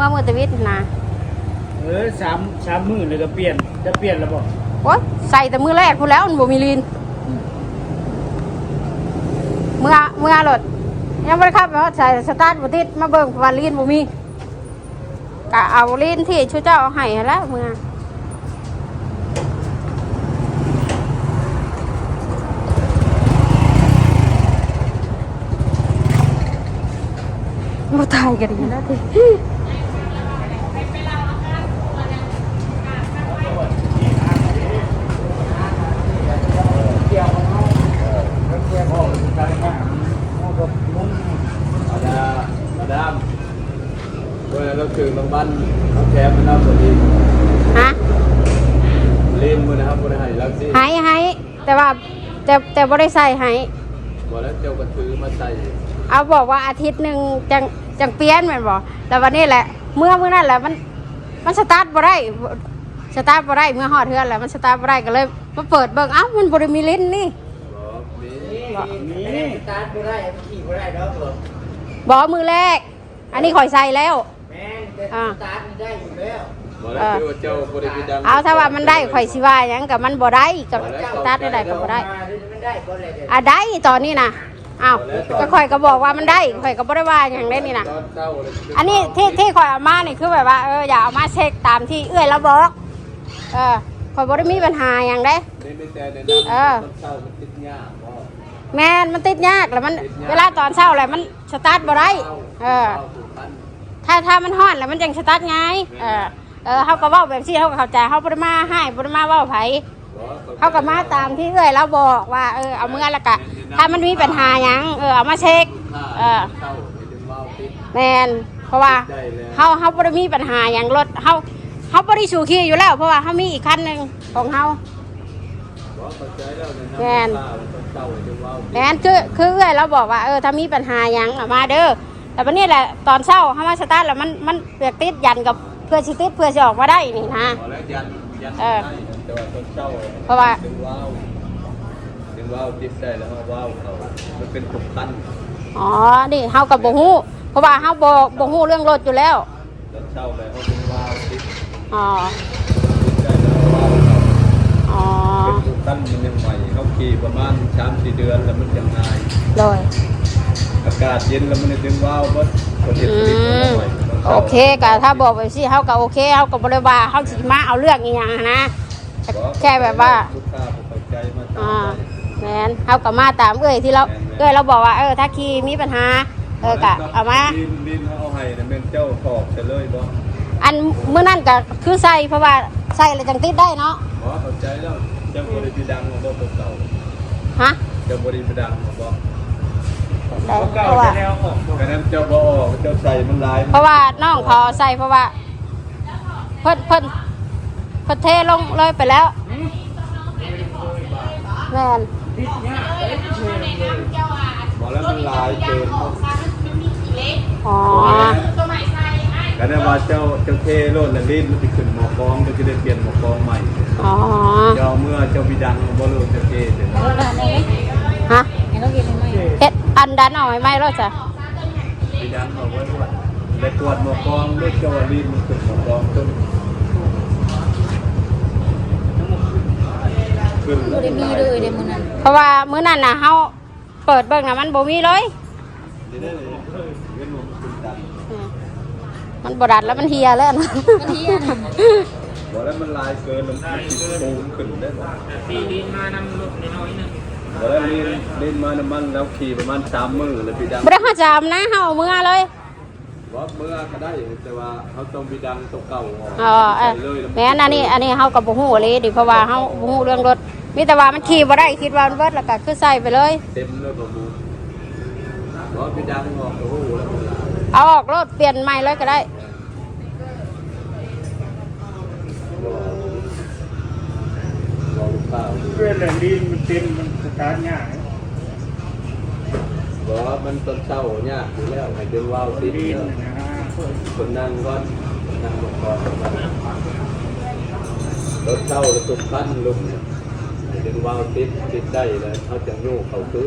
มื่อมือตะวิทย์นะเออสามสามมือเลยก็เปลี่ยนจะเปลี่ยนแล้วบอกโอ๊ยใส่แต่มือแรกพูนแล้วมันบ่มีลีนเมื่อเมื่อรถยังไม่ได้ขับแล้วใส่สตาร์ทบ่ติดมาเบิ่งว่าลีนบ่มีกะเอาลีนที่ชูเจ้าเอาให้หั่นแหล้วเมื่อบ่ตายกันดีนะทีมาดามาดามเมื่อ เราคืนบางบ้านเขาแคมมันเอาตัวนี้ฮะเล่นมือนะครับบริหารลักซี่ให้ให้แต่ว่าแต่แต่บ่ได้ใส่ให้บอกแล้วเจ้าก็ถือมาใส่เอาบอกว่าอาทิตย์หนึ่งจังจังเปลี่ยนแม่นบ่แต่วันนี้แหละเมื่อมื้อนั้นแหละมันมันสตาร์ทบ่ได้สตาร์ทบ่ได้เมื่อฮอดเทือนแหละมันสตาร์ทบ่ได้ก็เลยมาเปิดเบิ่งเอ้ามันบ่ได้มีลิ้นนี่บอกมีนี่สตาร์ทบ่ได้ขี่บ่ได้ดอกเหรอบ่มือแรก อันนี้ข่อยใส่แล้วแม่นแต่ อ่าสตาร์ทนี่ได้อยู่แล้วบอกแล้วคือว่าเจ้าบริพิดังเอาถ้าว่ามันได้ข่อยสิว่าหยังกับมันบ่ได้กับสตาร์ทได้ได้ก็บ่ได้ มามันได้บ่เลยเดี๋ยวอะได้ตอนนี้นะอ้าวก็ข่อยก็บอกว่ามันได้ข่อยก็บ่ได้ว่าหยังได้นี่นะตอนเช้าเลยอันนี้ที่ที่ข่อยเอามานี่คือแบบว่าเอออย่าเอามาเช็คตามที่เอื้อยแล้วบอก เออข่อยบ่ได้มีปัญหาอย่างได้นี่ไม่แต่ในเออ ตอนเช้ามันติดยากบ่แม่นมันติดยากแล้วมัน เวลาตอนเช้าแหละมันสตาร์ทบ่ได้ เออ เข้าสู่พัน ถ้าถ้ามันฮอนแล้วมันจังสตาร์ทง่ายเออเออเฮาก็เว้าแบบซี่เฮาก็เข้าใจเฮาบ่ได้มาให้บ่ได้มาเว้าไผเฮาก็มาตามที่เอื้ยเราบอกว่าเออเอาเมื่อแล้วก็ถ้ามันมีปัญหาหยังเออเอามาเช็คเออเข้าไปถึงว่าวติดแม่นเพราะว่าเฮาเฮาบ่ได้มีปัญหาหยังรถเฮาเฮาบ่ได้สู่ขี่อยู่แล้ว เพราะว่าเฮามีอีกคันหนึงของเฮาบอกเข้าแล้วในแม่นนเช้าถึงว่าวติดแม่นคือคือเอื้ยเราบอกว่าเออถ้ามีปัญหาหยังเอามาเด้อ แต่วันนี้แหละตอนเช้าเฮามาสตาร์ทแล้วมันมันเปียกติดยันกับเพื่อสิติดเพื่อสิออกมาได้นี่นะบอกแล้วยันยันเออได้แต่ว่าตอนเช้าเพราะว่าถึงว่าวถึงว่าวติดได้แล้วเอาว่าวเขามันเป็นตุกตันอ๋อ นี่เฮาก็บ่ฮู้เพราะว่าเฮาบ่บ่ฮู้เรื่องรถอยู่แล้ว ตอนเช้าเลยเขาเป็นว่าวติดอ๋อติดได้แล้วเอาว่าวเขาอ๋อเป็นตุกตันมันยังใหม่เขาขี่ประมาณสามสี่เดือนแล้วมันยังง่าย เลยอากาศเย็นแล้วมันจะดึงว่าวก็คนเห็นอืผลิตออกมมาใหม่ตนช้าโอเคก็ถ้าบอกแบบซี่เฮาก็โอเคเฮาก็บ่ได้ว่าเฮาสิมาเอาเรื่องอีหยังนะ แค่แบบว่าลูกค้าผมเข้าใจมาตามอ่าได้แมนเฮาก็มาตามเอ้ยที่เราแม่นๆเอ้ยเราบอกว่าเออถ้าขี่มีปัญหาเออก็เอามาดินดินเขาเอาให้นะเป็นเจ้าขอบจะเลยบ่อันมื้อนั้นก็คือใส่เพราะว่าใส่แล้วจังติดได้เนาะบ่เข้าใจแล้วเจ้าบริพิดังของบ่ตัวเก่าฮะเจ้าบริพิดังของบ่ ได้เก่าเพราะว่าจะแนวออกบ่แค่นั้นเจ้าบ่ออกเจ้าใส่มันหลาย เพราะว่าน้องเขาใส่เพราะว่า เพิ่นเพิ่นเพิ่นเทลงเลยไปแล้วแม่นติดยากเอ้ยเชื่อเลยบ่แล้วมันหลายเกินอ๋อก็ได้ว่าเจ้าเจ้าเทโลดแล้วลิ้นมันสิขึ้นหมอกองเจ้าสิได้เปลี่ยนหมอกองใหม่อ๋อเจ้าเมื่อเจ้าพิดังบ่รู้เจ้าเทเสร็จแล้วฮะ เฮ็ดอันดันเอาไว้ไหมรถจ้ะพิดังเอาไว้ด้วยได้ตรวจหมอกองด้วยเจ้าว่าลิ้นมันขึ้นหมอกองจนขึ้นแล้วได้มีเลยเดี๋ยวมื้อนั้นเพราะว่ามื้อนั้นน่ะเฮาเปิดเบิ่งน่ะมันบ่มีเลยเดี๋ยวได้เลยเว้นหมอกขึ้นดังอืมมันบดัดแล้วมันเฮียแล้วนะวันที่อันนั้นบอกแล้วมันลายเกินมันติดปูนขึ้นได้บ่ปีดินมานำรถน้อยๆหนึง บอกแล้วลิ้นลิ้นมาน้ำมันแล้วขี่ประมาณสามมือแล้วพี่ดังบ่ได้เข้าจำนะเฮาเอามื่อเลย ว่าเมื่อก็ได้แต่ว่าเขาต้องพี่ดังตัวเก่าออกอ๋อเออใส่เลยล้วแม่นอันนี้อันนี้เฮาก็บ่ฮู้เลยดิเพราะว่าเฮาบ่ฮู้เรื่องรถ มีแต่ว่ามันขี่บ่ได้คิดว่ามันเบิดแล้วก็คือใส่ไปเลย เต็มเลยบ่บูบอกพี่ดังออกโอ้โหแล้วมันลายเอาออกรถเปลี่ยนใหม่เลยก็ได้ บอกลูกค้าเพื่อนแหละดินมันเต็มมันสตาร์ทยากบอกว่ามันต้นเศร้าเนี่ยอยู่แล้วให้ดึงว่าวติดดินแล้วนะฮะคนนั่งก่อนนั่งลงก่อนรถเศร้าตุกพันลุกเนี่ยให้ดึงว่าวติดติดได้แล้วเขาจะโยกเขาซื้อ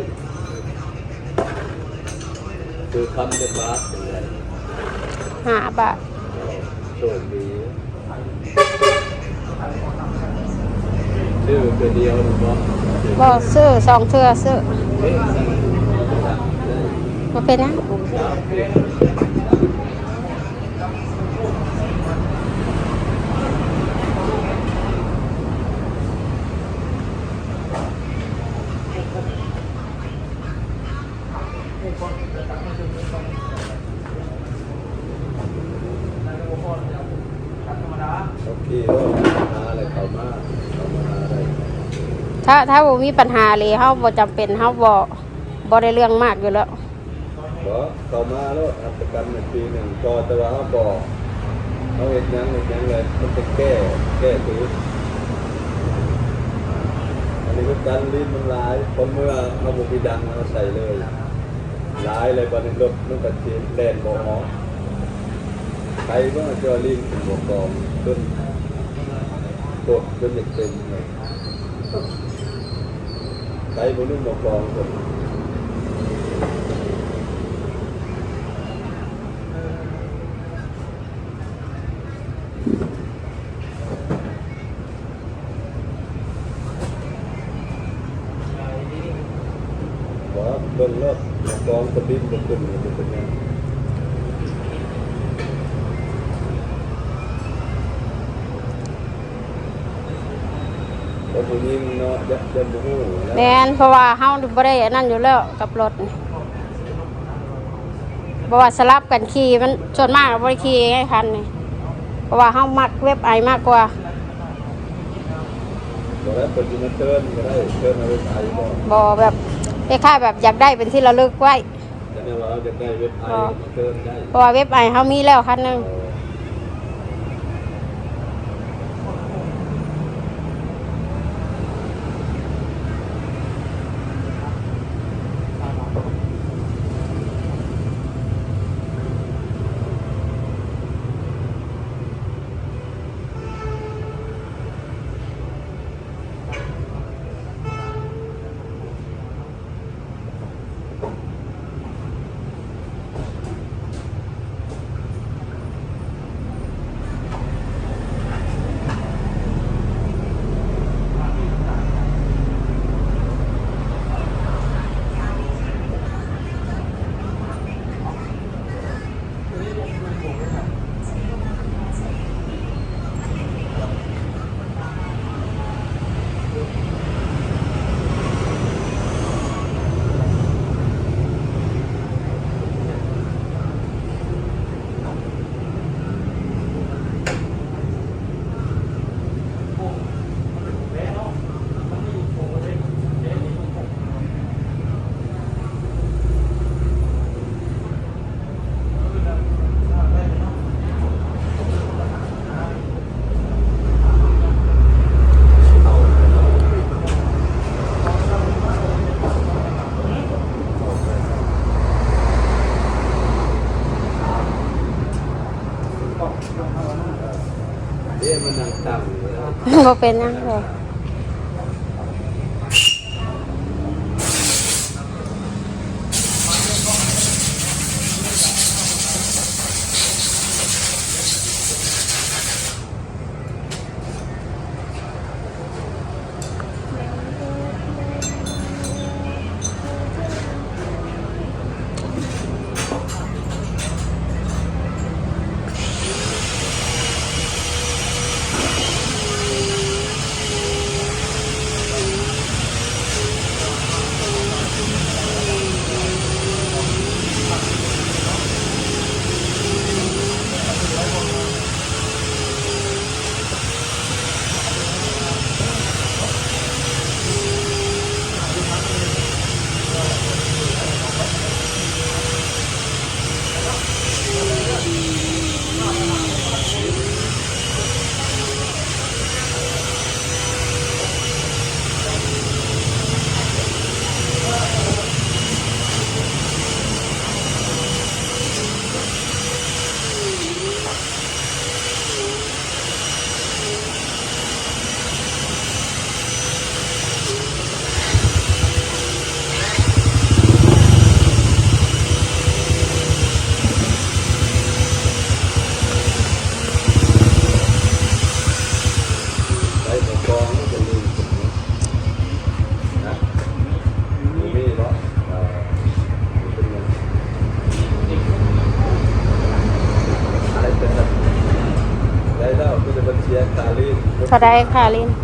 คือคำจะบาสเป็นไรหาบาทบชคดี ชื่อตัวเดียวหรือเปล่าบ่ซื้อสองเทื่อซื้อบ่เป็นหยัง โอเคแล้วหาอะไรเข้ามาเข้ามาหาอะไร ถ้าถ้าบ่มีปัญหาเลยเฮาบ่จำเป็นเฮาบ่บ่ได้เรื่องมากอยู่แล้วบ่เข้ามาแล้วอัตกรรมในปีหนึ่งพอแต่ว่าเขาบอเขาเห็นยังเห็นยังเลยมันจะแก้แก้ถืออันนี้ก็การรีดมันร้ายคนเมื่อเราบุกีดังเราใส่เลยร้ายเลยบอลรถมันก็เสียแดนบ่ออกใครว่าจะรีดเป็นบ่กองจนกดจนอยากเป็นเลยใครบ่นุ่มเบิ่งแล้วกองกระดิ่งกระดิ่งมันเป็นยั งก็ผู้หญิงเนาะยัดยันบ่ฮู้ แล้วแม่นเพราะว่าเฮาบ่ได้อันนั้นอยู่แล้วกับรถนี่เพราะว่าสลับกันขี่มันส่วนมากบ่ได้ขี่ให้คันนี่เพราะว่าเฮามักเว็บไอมากกว่าบ่ได้เปิดอยู่มาเชิญก็ได้เชิญเอาไปขายบ่บ่แบบคล้ายๆแบบอยากได้เป็นที่ระลึกไว้จะได้ว่าเอาจะได้เว็บไอมาเชิญได้เพราะว่าเว็บไอเฮามีแล้วคันหนึง บ่เป็นหยังเลยาได้ค่ะลิน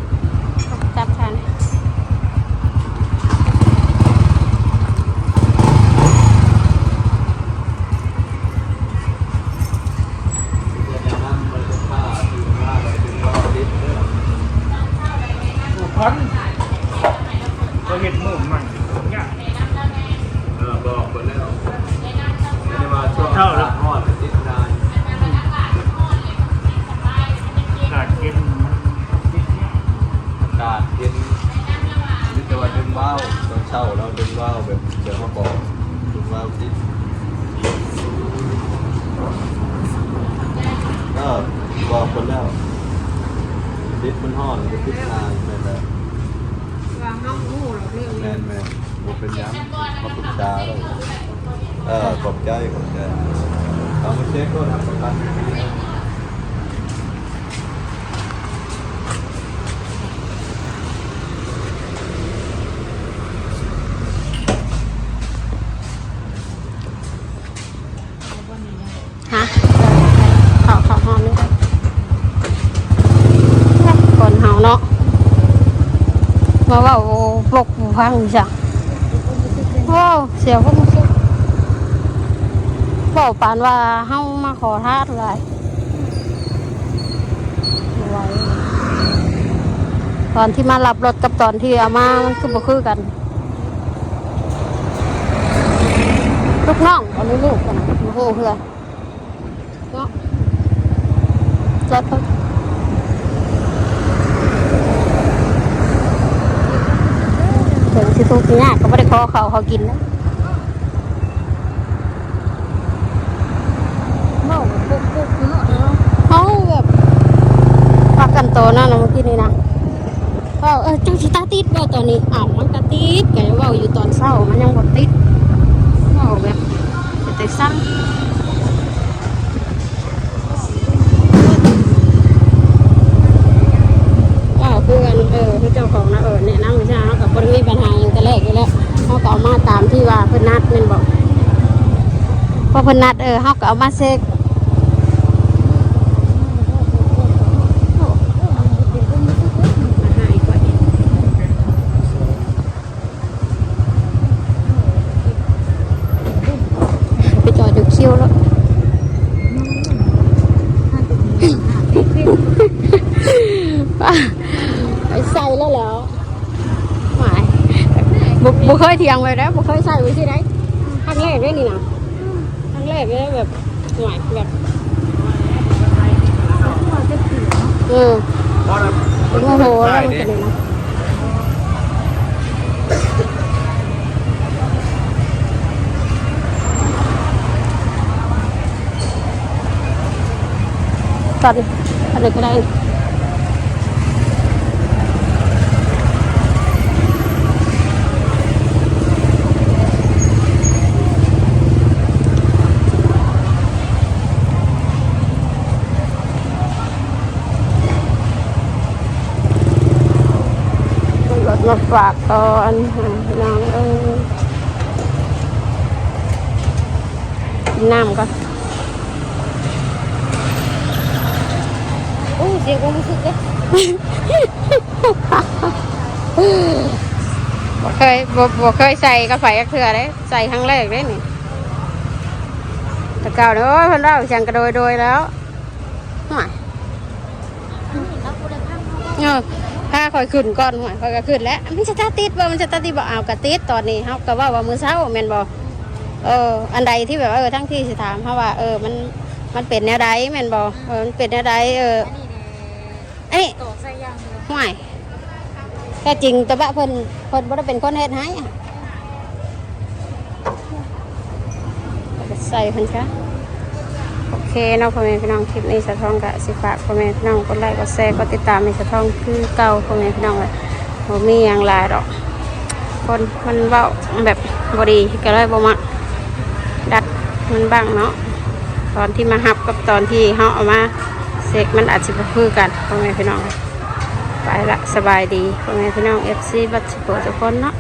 เช้าเราดึงเบ้าแบบเดี๋ยวมาบอกดึงเบ้าติดก็บอกคนแล้วติดมันห่อนก็ติดนานแม่แหละว่าห้องหูเราเรื่องแม่นแม่นบ่เป็นยังมาปรึกษาเราเออขอบใจขอบใจเอามาเช็คก็ทำประกันดีนะ ฮะเขาเขาห้องนี่คนเฮาเนาะมาว่าโอ้ ปกหูฟังจ้ะโอ้เสียพวกมันบอกปานว่าเฮามาขอทาสอะไรบ่ไหวตอนที่มารับรถกับตอนที่เอามามันคือบ่คือกัน ลูกน้องอันนี้ลูกกันนะโอ้โหเพื่อเนาะจัดไปถึง สิทุกข์สิยากก็ไม่ได้ขอเขาเขากินนะเมาปุ๊บปุ๊บเนาะเขาแบบพักกันโตนั่นนะเมื่อกี้นี่นะเออเออจังสิตาติดว่าตอนนี้อ้าวมันก็ติดแกเว่าอยู่ตอนเช้ามันยังบ่ติดเว้าแบบเป็นแต่ซ้ำว่าคือกันเออคือเจ้าของนะเออเนี่ยนั่งวิชาเขากับบริมีปัญหาอย่างแต่แรกนี่แล้วเขาก็เอามาตามที่ว่าเพิ่นนัดแม่นบอกพอเพิ่นนัดเออเขาก็เอามาเซ็กมาให้ก่อนไปจอดอยู่คิวแล้ว ไปใส่แล้วแล้วหมาย บุบุเคยเทียงไว้แล้วบุเคยใส่ไว้ที่ไหนครั้งแรกด้วยนี่นะครั้งแรกเลยแบบหมายแบบเออเพราะเราโอ้โหแล้วมันเป็นยังไงนะตอนตอนนี้ก็ได้ มาฝากก่อนน้องเอ้ยกินน้ำก่อนโอ้ยเสียงความรู้สึกเลยบ่เคยบ่บ่เคยใส่กระไฟกระเถื่อเลยใส่ครั้งแรกเลยนี่แต่เก่าเนี่ยโอ้ยเพิ่นเล่าจังกระโดยโดยแล้วหน่อยเออ ถ้าคอยขึ้นก่อนหวยคอยก็ขึ้นแล้วมันจะตาติดบ่มันจะตาติดบ่เอากระติดตอนนี้เฮาก็ว่าว่ามือเช้าแม่นบ่เออ อันใดที่แบบว่าเออทั้งที่สิถามเฮาว่าเออมันมันเป็นแนวใดแม่นบ่เออมันเป็นแนวใดเอออันนี้ห่วยแต่จริงแต่ว่าเพิ่นเพิ่นบ่ได้เป็นคนเฮ็ดให้อะใส่เพิ่นจ้ะ โอเคนาะพ่อแม่พี่น้องคลิปนี้สะท้องกะสิฝากพ่อแม่พี่น้องกดไลค์กดแชร์กดติดตามให้สะท้องคือเก่าพ่อแม่พี่น้องเลยบ่มีหยังหลายดอก คนมันเว้าแบบบ่ดีก็เลยบ่มักดัดมันบ้างเนาะตอนที่มาฮับกับตอนที่เฮาเอามาเสกมันอาจสิบ่คือกันพ่อแม่พี่น้องไปละสบายดีพ่อแม่พี่น้อง FC บัดสิโปทุกคนเนาะ